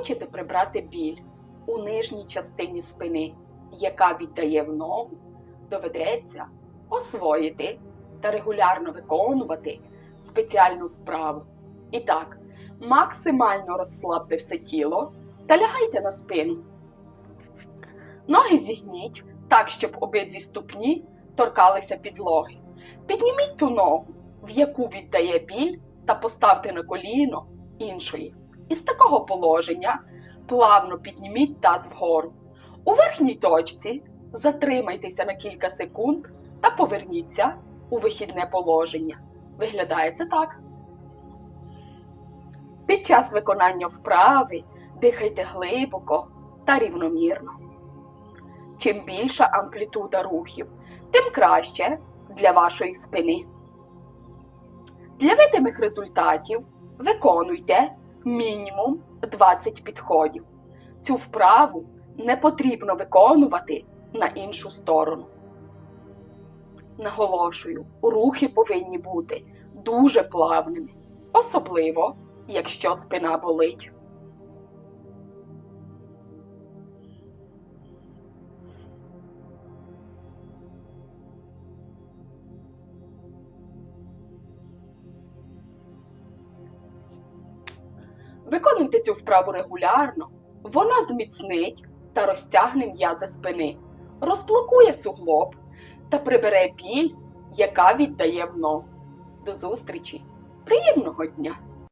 Хочете прибрати біль у нижній частині спини, яка віддає в ногу, доведеться освоїти та регулярно виконувати спеціальну вправу. І так, максимально розслабте все тіло та лягайте на спину. Ноги зігніть так, щоб обидві ступні торкалися підлоги. Підніміть ту ногу, в яку віддає біль, та поставте на коліно іншої. Із такого положення плавно підніміть таз вгору. У верхній точці затримайтеся на кілька секунд та поверніться у вихідне положення. Виглядає це так. Під час виконання вправи дихайте глибоко та рівномірно. Чим більша амплітуда рухів, тим краще для вашої спини. Для видимих результатів виконуйте мінімум 20 підходів. Цю вправу не потрібно виконувати на іншу сторону. Наголошую, рухи повинні бути дуже плавними, особливо якщо спина болить. Виконуйте цю вправу регулярно, вона зміцнить та розтягне м'язи спини, розблокує суглоб та прибере біль, яка віддає в ногу. До зустрічі! Приємного дня!